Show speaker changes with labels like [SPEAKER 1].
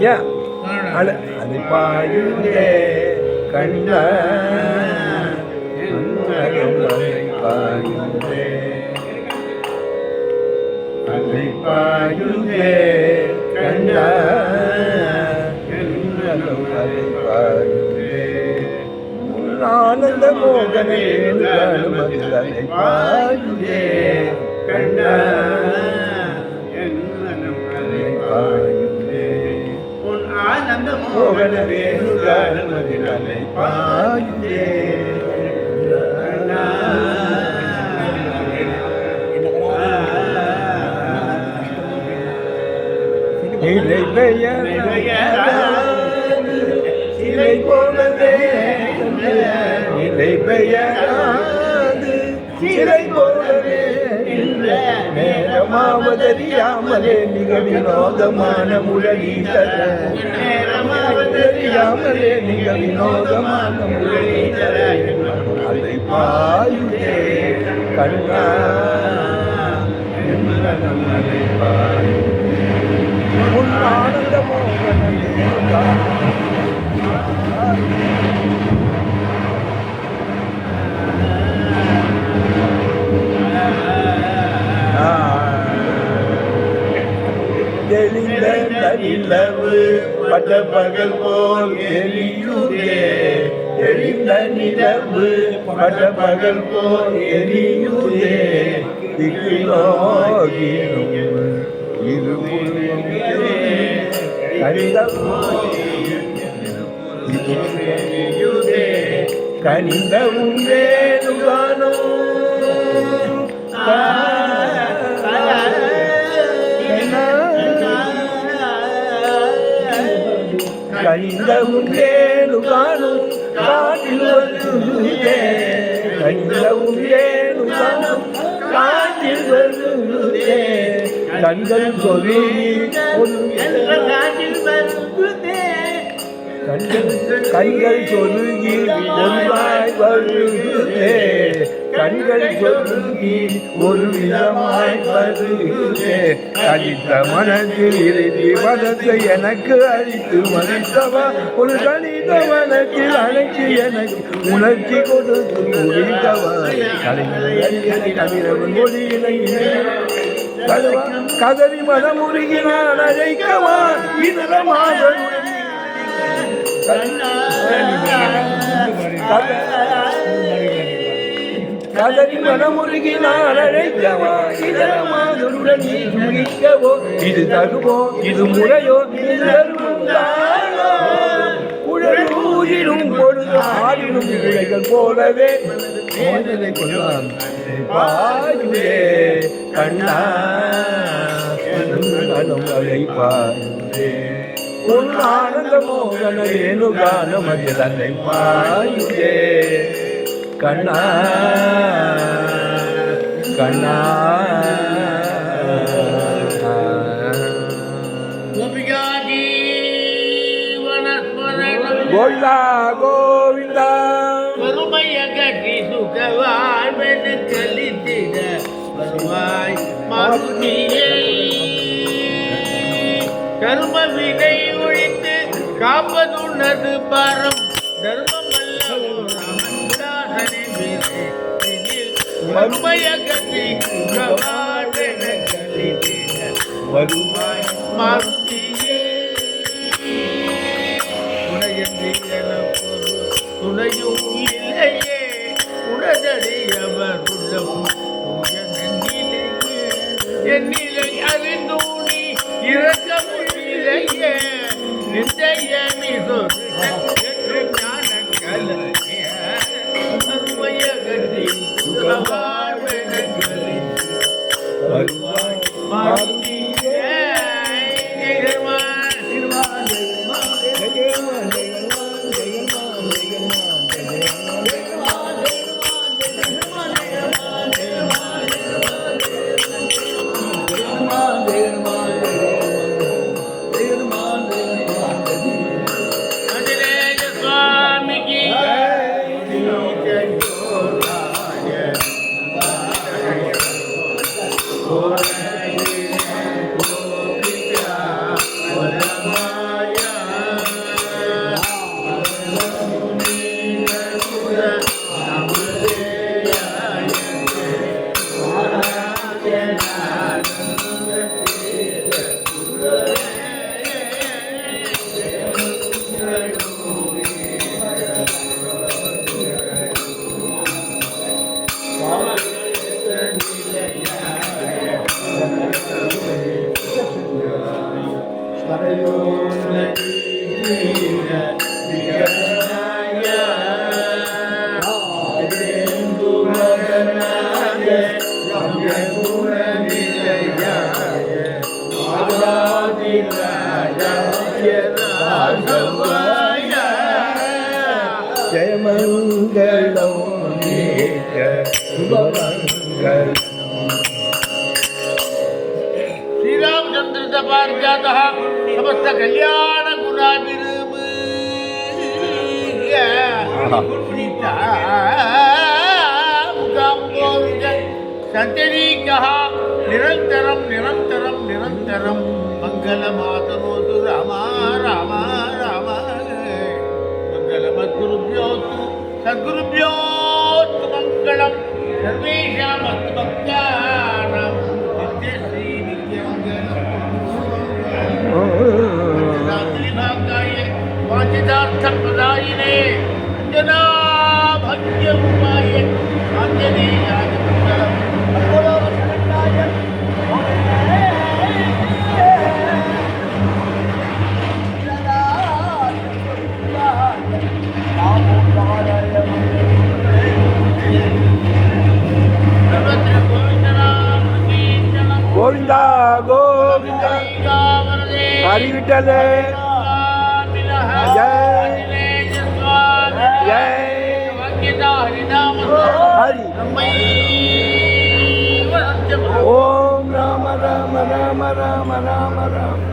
[SPEAKER 1] ஏன் அழ அழைப்பாயுதே கண்ட அழைப்பாயுதே கண்ட ஆனந்த மோகனே அழைப்பாயுதே
[SPEAKER 2] ஆனந்த
[SPEAKER 1] மோகன
[SPEAKER 2] மோகன
[SPEAKER 1] வேணுகானமதில் அழைப்பாயுதே நிலை சிலை போலவே நிலை பெயராது சிலை போலவே நேரமாவதறியாமலே மிக வினோதமான முரளீதர தெரியாமலே நீங்க வினோதமான முரளீதர அதை பாயுதே கண்ணா. உன் தெளிந்த நிலவு பட்ட பகல் போல் எரியுதே எரிந்த நிலவு பட்ட பகல் போல் எரியுதே திகிலோகினும் இருமுடியே துகானோ உண்டேனுகானோ கனிந்த உண்டேனுகானோ காட்டில் வருதே கனிந்த காணும் காட்டில் வருதே கண்கள் சொல்லி கண்கள் கண்கள் சொருகி ஒன்றாய் வருகிறே. கண்கள் சொருகி ஒரு விதமாய் வருகிறே. கழித்த மனதில் இறுதி மதத்தை எனக்கு அழித்து மறைத்தவா ஒரு கணித மனத்தில் அழைத்து எனக்கு உணர்ச்சி கொடுத்து முடித்தவா? கலைஞர் கவிரவன் மொழியினை கதறி மனமுருகினான் அழைக்கவா கண்ணா கதறி மனமுருகினான் அழைக்கவா? இதரமாதருடன் நீ முடிக்கவோ இது தகுமோ இது முறையோ? இது தருமந்தானோ? குழலூரிலும் பொழுது ஆடினும் பிள்ளைகள் போலவே. மனதை கொள்ளான் கண்ணா மனம் உன் ஆனந்த மோகன வேணுகான கண்ணா கண்ணா. கோவிந்தா கோவிந்தா.
[SPEAKER 2] பெருமையகற்றி சுக வாழ்வென கழித்திட வருவாய் மருதியை கர்ம வினை ஒழித்து காப்பதுள்ளது பாரம். தர்மம் இதில் வறுமையகற்றி சுக வாழ்வென வருவாய் மருதியே உனையன்றி எனக்கொரு துணையும் இல்லையே உள்ளமும்
[SPEAKER 3] ஜெயமங்கலம்
[SPEAKER 2] ஸ்ரீராமச்சந்திர பார்க்காதா சமஸ்த கல்யாண குணாபிரூப புனிதா. தந்தரீகா நிரந்தரம் நிரந்தரம் நிரந்தரம். மங்களமாதரோது ராமா ராமா
[SPEAKER 3] ராமா. மங்களமத்குருபியோத்து
[SPEAKER 2] சத்குருபியோத்து
[SPEAKER 3] மங்களம்.
[SPEAKER 2] சர்வேஷாம்
[SPEAKER 3] அத்பக்தானாம்
[SPEAKER 2] பக்தே ஸ்ரீ
[SPEAKER 3] நித்யமங்கலம்
[SPEAKER 2] அஞ்சனா பக்ய
[SPEAKER 3] உபாயே
[SPEAKER 2] হসপিটালে হরি
[SPEAKER 3] ওম রাম রাম রাম রাম রাম রাম